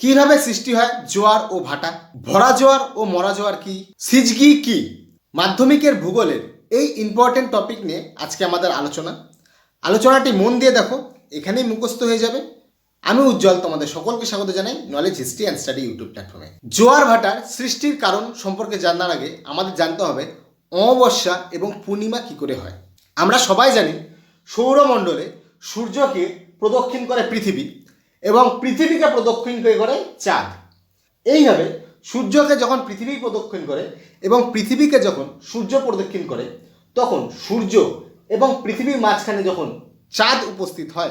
কীভাবে সৃষ্টি হয় জোয়ার ও ভাটা? ভরা জোয়ার ও মরা জোয়ার কি? সিজগি কি? মাধ্যমিকের ভূগোলের এই ইম্পর্টেন্ট টপিক নিয়ে আজকে আমাদের আলোচনা। আলোচনাটি মন দিয়ে দেখো, এখানেই মুখস্থ হয়ে যাবে। আমি উজ্জ্বল, তোমাদের সকলকে স্বাগত জানাই knowledge history and study YouTube প্ল্যাটফর্মে জোয়ার ভাটার সৃষ্টির কারণ সম্পর্কে জানার আগে আমাদের জানতে হবে, অমাবস্যা এবং পূর্ণিমা কি করে হয়। আমরা সবাই জানি, সৌরমণ্ডলে সূর্যকে প্রদক্ষিণ করে পৃথিবী। এবং পৃথিবীকে প্রদক্ষিণ করে চাঁদ। এইভাবে সূর্যকে যখন পৃথিবী প্রদক্ষিণ করে এবং পৃথিবীকে যখন সূর্য প্রদক্ষিণ করে, তখন সূর্য এবং পৃথিবীর মাঝখানে যখন চাঁদ উপস্থিত হয়,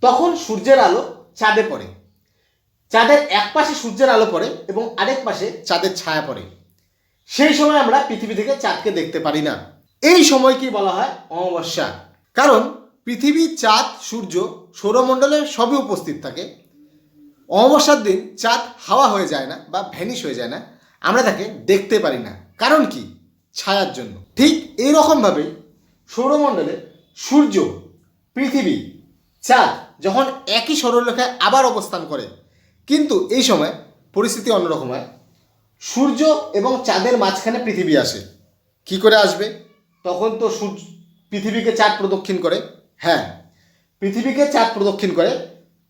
তখন সূর্যের আলো চাঁদে পড়ে। চাঁদের এক পাশে সূর্যের আলো পড়ে এবং আরেক পাশে চাঁদের ছায়া পড়ে। সেই সময় আমরা পৃথিবী থেকে চাঁদকে দেখতে পারি না। এই সময়কে বলা হয়? অমাবস্যা। কারণ পৃথিবী চাঁদ, সূর্য, সৌরমণ্ডলে সবই উপস্থিত থাকে। অমাবস্যার দিন চাঁদ হাওয়া হয়ে যায় না বা ভ্যানিশ হয়ে যায় না। আমরা তাকে দেখতে পারি না। কারণ কি? ছায়ার জন্য। ঠিক এই রকমভাবে সৌরমণ্ডলে সূর্য, পৃথিবী, চাঁদ যখন একই সৌররেখায় আবার অবস্থান করে, কিন্তু এই সময় পরিস্থিতি অন্যরকম হয়। সূর্য এবং চাঁদের মাঝখানে পৃথিবী আসে। কি করে আসবে? তখন তো সূর্য, পৃথিবীকে চাঁদ প্রদক্ষিণ করে। হ্যাঁ পৃথিবীকে চাঁদ প্রদক্ষিণ করে।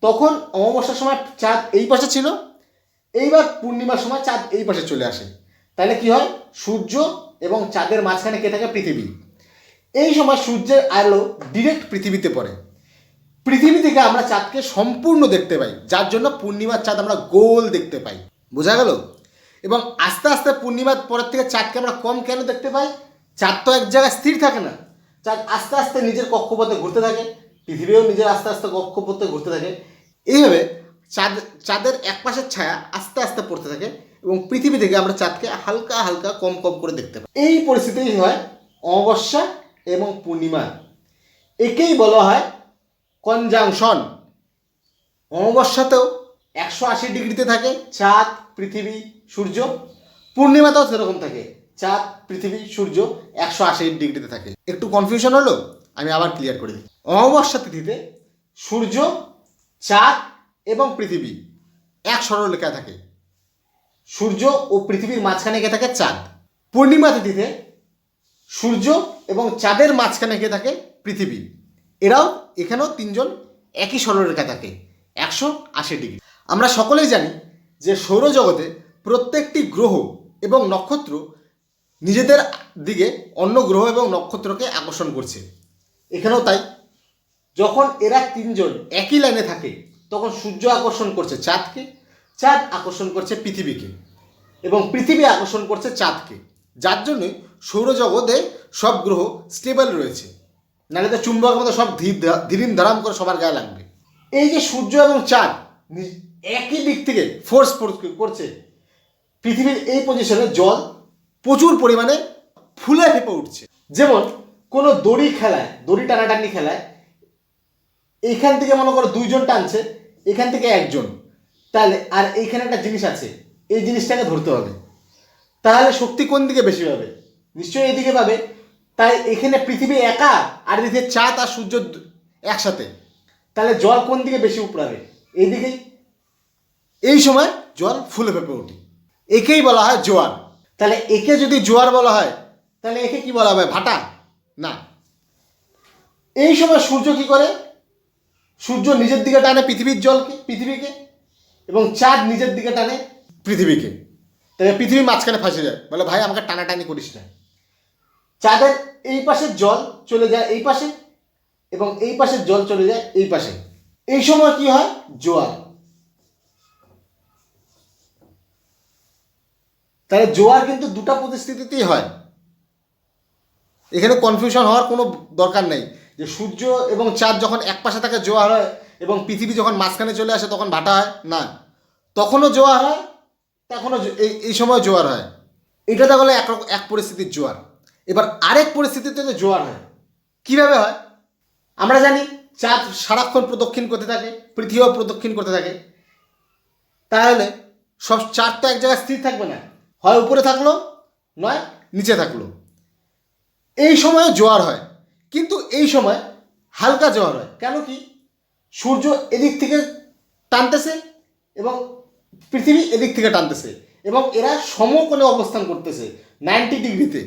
তখন অমাবস্যার সময় চাঁদ এই পাশে ছিল, এইবার পূর্ণিমার সময় চাঁদ এই পাশে চলে আসে। তাহলে কি হয়? সূর্য এবং চাঁদের মাঝখানে কে থাকে? পৃথিবী। এই সময় সূর্যের আলো ডিরেক্ট পৃথিবীতে পড়ে। পৃথিবী থেকে আমরা চাঁদকে সম্পূর্ণ দেখতে পাই, যার জন্য পূর্ণিমার চাঁদ আমরা গোল দেখতে পাই। বোঝা গেল? এবং আস্তে আস্তে পূর্ণিমার পরের থেকে চাঁদকে আমরা কম কেন দেখতে পাই? চাঁদ তো এক জায়গায় স্থির থাকে না। চাঁদ আস্তে আস্তে নিজের কক্ষপথে ঘুরতে থাকে, পৃথিবীও নিজের আস্তে আস্তে কক্ষপথে ঘুরতে থাকে। এইভাবে চাঁদ, চাঁদের এক পাশের ছায়া আস্তে আস্তে পড়তে থাকে এবং পৃথিবী থেকে আমরা চাঁদকে হালকা হালকা, কম কম করে দেখতে পাই। এই পরিস্থিতি হয় অমাবস্যা এবং পূর্ণিমা। একেই বলা হয় কনজাংশন। অমাবস্যাতেও একশো আশি ডিগ্রিতে থাকে চাঁদ, পৃথিবী, সূর্য। পূর্ণিমাতেও সেরকম থাকে। চাঁদ, পৃথিবী, সূর্য একশো আশি ডিগ্রিতে থাকে। একটু কনফিউশন হলো? আমি আবার ক্লিয়ার করে দিই। অমাবস্যা তিথিতে সূর্য, চাঁদ এবং পৃথিবী এক সরলরেখায় থাকে। সূর্য ও পৃথিবীর মাঝখানে গিয়ে থাকে চাঁদ। পূর্ণিমা তিথিতে সূর্য এবং চাঁদের মাঝখানে গিয়ে থাকে পৃথিবী। এরাও এখানেও তিনজন একই সরলরেখা থাকে, একশো আশি ডিগ্রি। আমরা সকলেই জানি যে সৌরজগতে প্রত্যেকটি গ্রহ এবং নক্ষত্র নিজেদের দিকে অন্য গ্রহ এবং নক্ষত্রকে আকর্ষণ করছে। এখানেও তাই। যখন এরা তিনজন একই লাইনে থাকে, তখন সূর্য আকর্ষণ করছে চাঁদকে, চাঁদ আকর্ষণ করছে পৃথিবীকে এবং পৃথিবী আকর্ষণ করছে চাঁদকে। যার জন্যই সৌরজগতে সব গ্রহ স্টেবল রয়েছে। নাহলে তো চুম্বকের মতো সব ধীরিম ধারাম করে সবার গায়ে লাগবে। এই যে সূর্য এবং চাঁদ একই দিক থেকে ফোর্স করছে, পৃথিবীর এই পজিশনে জল প্রচুর পরিমাণে ফুলে ফেপে উঠছে। যেমন কোনো দড়ি খেলায়, দড়ি টানাটানি খেলায়, এইখান থেকে মনে করো দুইজন টানছে, এখান থেকে একজন। তাহলে, আর এইখানে একটা জিনিস আছে, এই জিনিসটাকে ধরতে হবে। তাহলে শক্তি কোন দিকে বেশি পাবে? নিশ্চয়ই এইদিকে পাবে। তাই এখানে পৃথিবী একা, আর এদিকে চাঁদ আর সূর্য একসাথে। তাহলে জল কোন দিকে বেশি উপড়াবে? এইদিকেই। এই সময় জল ফুলে ফেপে ওঠে। একেই বলা হয় জোয়ার। তাহলে একে যদি জোয়ার বলা হয়, তাহলে একে কি বলা হবে? ভাটা? না। এই সময় সূর্য কি করে? সূর্য নিজের দিকে টানে পৃথিবীর জলকে, পৃথিবীকে, এবং চাঁদ নিজের দিকে টানে পৃথিবীকে। তবে পৃথিবী মাঝখানে ফাঁসে যায়। বলে, ভাই, আমাকে টানাটানি করিস না। চাঁদের এই পাশের জল চলে যায় এই পাশে, এবং এই পাশের জল চলে যায় এই পাশে। এই সময় কি হয়? জোয়ার। তাহলে জোয়ার কিন্তু দুটা পরিস্থিতিতেই হয়। এখানে কনফিউশন হওয়ার কোনো দরকার নেই। যে সূর্য এবং চাঁদ যখন এক পাশে থাকে, জোয়ার হয় এবং পৃথিবী যখন মাঝখানে চলে আসে, তখন ভাটা হয়? না। তখনও জোয়ার হয়, তখনও এই সময় জোয়ার হয়। এটা তাহলে এক এক পরিস্থিতির জোয়ার। এবার আরেক পরিস্থিতিতে জোয়ার হয়, কীভাবে হয়? আমরা জানি চাঁদ সারাক্ষণ প্রদক্ষিণ করতে থাকে, পৃথিবীও প্রদক্ষিণ করতে থাকে। তাহলে সব চাঁদ তো এক জায়গায় স্থির থাকবে না। হয় উপরে থাকল, নয়, নিচে থাকল। এই সময় জোয়ার হয়, কিন্তু এই সময় হালকা জোয়ার হয়। কেন কি? সূর্য এদিক থেকে টানতেছে এবং পৃথিবী এদিক থেকে টানতেছে এবং এরা সমকোণে অবস্থান করতেছে নাইনটি ডিগ্রিতে।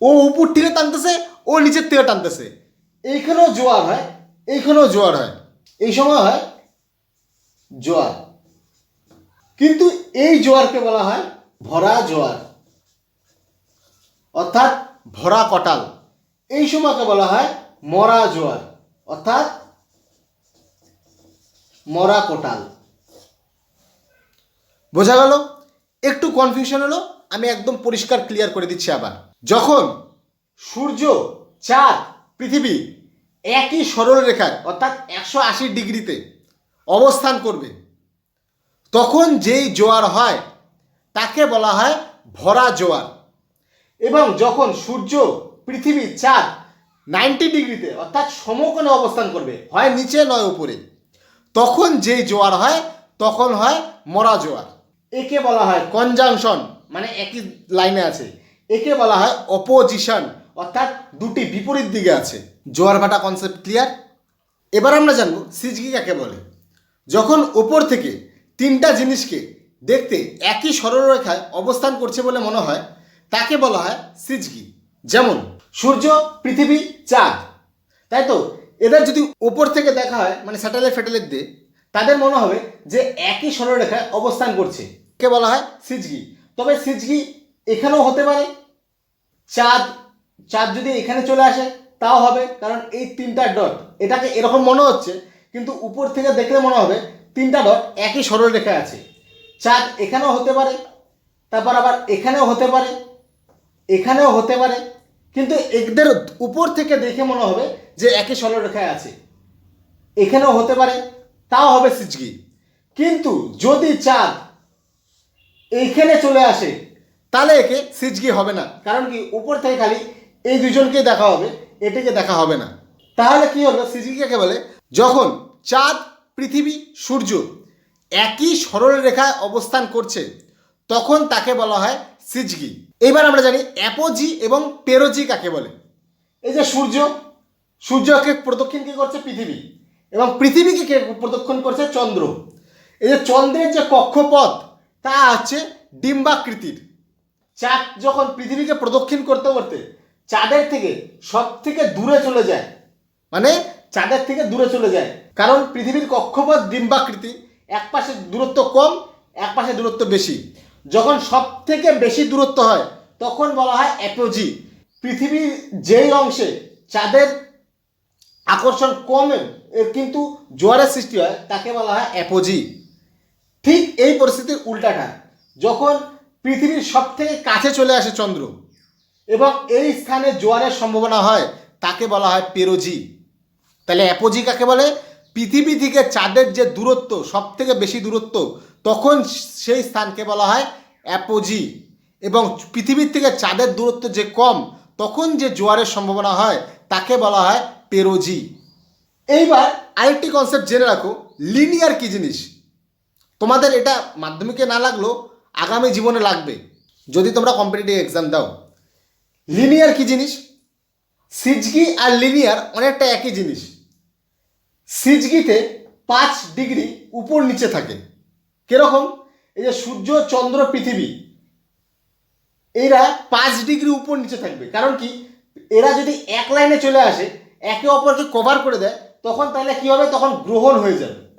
ও উপর থেকে টানতেছে, ও নিচের থেকে টানতেছে। এইখানেও জোয়ার হয়, এইখানেও জোয়ার হয়। এই সময় হয় জোয়ার। কিন্তু এই জোয়ারকে বলা হয় ভরা জোয়ার, অর্থাৎ ভরা কটাল। এই সময়কে বলা হয় মরা জোয়ার, অর্থাৎ মরা কোটাল। বোঝা গেল? একটু কনফিউশন হলো, আমি একদম পরিষ্কার ক্লিয়ার করে দিচ্ছি আবার। যখন সূর্য, চাঁদ, পৃথিবী একই সরল রেখায়, অর্থাৎ একশো আশি ডিগ্রিতে অবস্থান করবে, তখন যেই জোয়ার হয় তাকে বলা হয় ভরা জোয়ার। এবং যখন সূর্য, পৃথিবী, চাঁদ নাইনটি ডিগ্রিতে অর্থাৎ সমকোণে অবস্থান করবে, হয় নিচে নয় উপরে, তখন যেই জোয়ার হয়, তখন হয় মরা জোয়ার। একে বলা হয় কনজাংশন মানে একই লাইনে আছে। একে বলা হয় অপোজিশন অর্থাৎ দুটি বিপরীত দিকে আছে। জোয়ার ভাটা কনসেপ্ট ক্লিয়ার এবার আমরা জানব সিজগি কাকে বলে। যখন ওপর থেকে তিনটা জিনিসকে দেখতে একই সরলরেখায় অবস্থান করছে বলে মনে হয়। তাকে বলা হয় সিজগি। যেমন, সূর্য, পৃথিবী, চাঁদ। তাই তো? এদের যদি ওপর থেকে দেখা হয় মানে স্যাটেলাইট, ফ্যাটেলাইট দিয়ে, তাদের মনে হবে যে একই সরলরেখায় অবস্থান করছে। কে বলা হয়? সিজগি। তবে সিজগি এখানেও হতে পারে। চাঁদ চাঁদ যদি এখানে চলে আসে, তাও হবে, কারণ এই তিনটা ডট। এটাকে এরকম মনে হচ্ছে, কিন্তু উপর থেকে দেখলে মনে হবে তিনটা ডট একই সরল রেখায় আছে। চাঁদ এখানেও হতে পারে, তারপর আবার এখানেও হতে পারে, এখানেও হতে পারে, কিন্তু এদের উপর থেকে দেখে মনে হবে যে একই সরল রেখায় আছে। এখানেও হতে পারে, তাও হবে সিজগি। কিন্তু যদি চাঁদ এইখানে চলে আসে, তাহলে একে সিজগি হবে না। কারণ কি? উপর থেকে খালি এই দুজনকে দেখা হবে, এটাকে দেখা হবে না। তাহলে কি হলো? সিজগি কাকে বলে? যখন চাঁদ, পৃথিবী, সূর্য একই সরল রেখায় অবস্থান করছে। তখন তাকে বলা হয় সিজগি। এবার আমরা জানি অ্যাপোজি এবং পেরোজি কাকে বলে। এই যে সূর্য, সূর্যকে প্রদক্ষিণ কে করছে? পৃথিবী। এবং পৃথিবীকে কে প্রদক্ষিণ করছে? চন্দ্র। এই যে চন্দ্রের যে কক্ষপথ, তা হচ্ছে ডিম্বাকৃতির। চাঁদ যখন পৃথিবীকে প্রদক্ষিণ করতে করতে চাঁদের থেকে সব থেকে দূরে চলে যায় মানে চাঁদের থেকে দূরে চলে যায়, কারণ পৃথিবীর কক্ষপথ ডিম্বাকৃতি এক পাশে দূরত্ব কম, এক পাশে দূরত্ব বেশি। যখন সব থেকে বেশি দূরত্ব হয়, তখন বলা হয় অ্যাপোজি পৃথিবীর যেই অংশে চাঁদের আকর্ষণ কমে কিন্তু জোয়ারের সৃষ্টি হয়, তাকে বলা হয় অ্যাপোজি ঠিক এই পরিস্থিতির উল্টাটা, যখন পৃথিবীর সব থেকে কাছে চলে আসে চন্দ্র, এবং এই স্থানে জোয়ারের সম্ভাবনা হয়, তাকে বলা হয় পেরোজি তাহলে অ্যাপোজি কাকে বলে? পৃথিবী থেকে চাঁদের যে দূরত্ব সব থেকে বেশি দূরত্ব, তখন সেই স্থানকে বলা হয় অ্যাপোজি। এবং পৃথিবীর থেকে চাঁদের দূরত্ব যে কম, তখন যে জোয়ারের সম্ভাবনা হয়, তাকে বলা হয় পেরোজি। এইবার আরেকটি কনসেপ্ট জেনে রাখো লিনিয়ার কি জিনিস? তোমাদের এটা মাধ্যমিকে না লাগলেও আগামী জীবনে লাগবে। যদি তোমরা কম্পিটিটিভ এক্সাম দাও। লিনিয়ার কি জিনিস? সিজগি আর লিনিয়ার অনেকটা একই জিনিস। সিজগিতে পাঁচ ডিগ্রি উপর নিচে থাকে। কীরকম? এই যে সূর্য, চন্দ্র, পৃথিবী, এরা পাঁচ ডিগ্রি উপর নিচে থাকবে। কারণ কি? এরা যদি এক লাইনে চলে আসে, একে অপরকে কভার করে দেয়, তখন তাহলে কি হবে? তখন গ্রহণ হয়ে যাবে।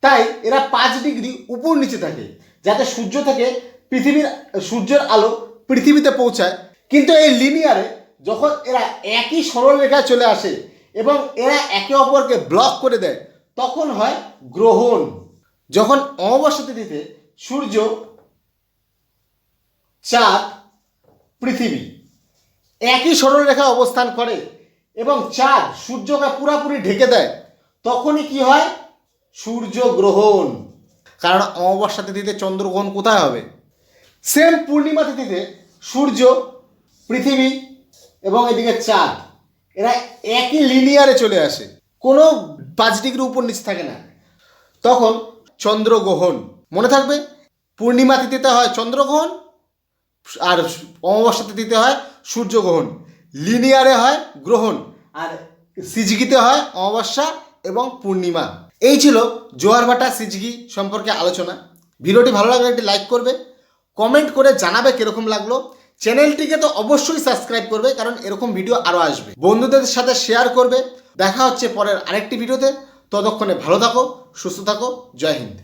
তাই এরা পাঁচ ডিগ্রি উপর নিচে থাকে, যাতে সূর্য থেকে পৃথিবীর, সূর্যের আলো পৃথিবীতে পৌঁছায়। কিন্তু এই লিনিয়ারে যখন এরা একই সরল রেখায় চলে আসে এবং এরা একে অপরকে ব্লক করে দেয়। তখন হয় গ্রহণ। যখন অমাবস্যা তিথিতে সূর্য চাঁদ পৃথিবী একই সরল রেখায় অবস্থান করে এবং চাঁদ সূর্যকে পুরাপুরি ঢেকে দেয়, তখনই কি হয়? সূর্য গ্রহণ। কারণ অমাবস্যা তিথিতে চন্দ্রগ্রহণ কোথায় হবে? সেম পূর্ণিমা তিথিতে সূর্য পৃথিবী এবং এদিকে চাঁদ। এরা একই লিনিয়ারে চলে আসে। কোনো পাঁচ ডিগ্রি উপর নিচে থাকে না। তখন চন্দ্রগ্রহণ। মনে থাকবে? পূর্ণিমা তিথিতে হয় চন্দ্রগ্রহণ আর অমাবস্যা তিথিতে হয় সূর্যগ্রহণ। লিনিয়ারে হয় গ্রহণ আর সিজগিতে হয় অমাবস্যা এবং পূর্ণিমা। এই ছিল জোয়ার ভাটা সিজগি সম্পর্কে আলোচনা। ভিডিওটি ভালো লাগলে একটি লাইক করবে। কমেন্ট করে জানাবে কীরকম লাগল। চ্যানেলটিকে তো অবশ্যই সাবস্ক্রাইব করবে, কারণ এরকম ভিডিও আরও আসবে। বন্ধুদের সাথে শেয়ার করবে। দেখা হচ্ছে পরের আরেকটি ভিডিওতে। ততক্ষণে ভালো থাকো, সুস্থ থাকো, জয় হিন্দ।